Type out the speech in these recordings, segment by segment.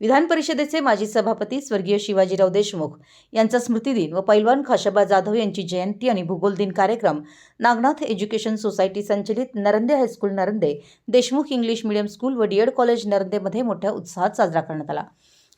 विधान परिषदेचे माजी सभापती स्वर्गीय शिवाजीराव देशमुख यांचा स्मृतिदिन व पैलवान खाशाबा जाधव यांची जयंती आणि भूगोल दिन कार्यक्रम नागनाथ एज्युकेशन सोसायटी संचलित Narande high school Narande Deshmukh English medium school व डीएड कॉलेज नरंदेमध्ये मोठ्या उत्साहात साजरा करण्यात आला.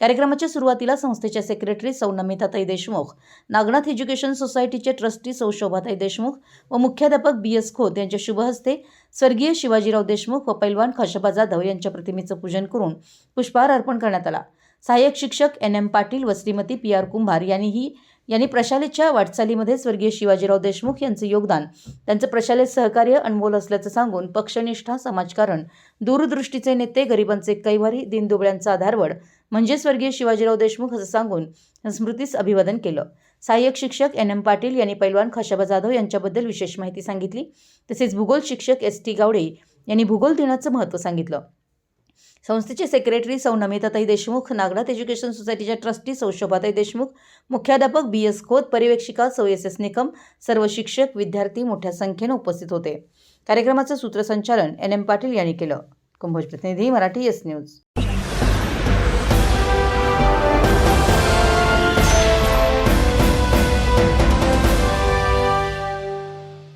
कार्यक्रमाच्या सुरुवातीला संस्थेच्या सेक्रेटरी सौ नमिताताई देशमुख नागनाथ एज्युकेशन सोसायटीचे ट्रस्टी सौ शोभाताई देशमुख व मुख्याध्यापक बी एस खोत यांच्या शुभहस्ते स्वर्गीय शिवाजीराव देशमुख व पैलवान खशबा जाधव यांच्या प्रतिमेचं पूजन करून पुष्पहार अर्पण करण्यात आला. सहाय्यक शिक्षक एन एम पाटील व श्रीमती पी आर कुंभार यांनीही यांनी प्रशालेच्या वाटचालीमध्ये स्वर्गीय शिवाजीराव देशमुख यांचं योगदान त्यांचं प्रशालेत सहकार्य अनमोल असल्याचं सांगून पक्षनिष्ठा समाजकारण दूरदृष्टीचे नेते गरिबांचे कैवारी दिनदुबळ्यांचा आधारवड म्हणजे स्वर्गीय शिवाजीराव देशमुख असं सांगून स्मृतीस अभिवादन केलं. सहाय्यक शिक्षक एन एम पाटील यांनी पैलवान खाशाबा जाधव यांच्याबद्दल विशेष माहिती सांगितली. तसेच भूगोल शिक्षक एस टी गावडे यांनी भूगोल दिनाचं महत्त्व सांगितलं. संस्थेचे सेक्रेटरी सौ नमिताताई देशमुख नागनाथ एज्युकेशन सोसायटीच्या ट्रस्टी सौ शोभाताई देशमुख मुख्याध्यापक बी एस खोत पर्यवेक्षिका सौ एस एस निकम सर्व शिक्षक विद्यार्थी मोठ्या संख्येनं उपस्थित होते. कार्यक्रमाचं सूत्रसंचालन एन एम पाटील यांनी केलं. कुंभोज प्रतिनिधी मराठी एस न्यूज.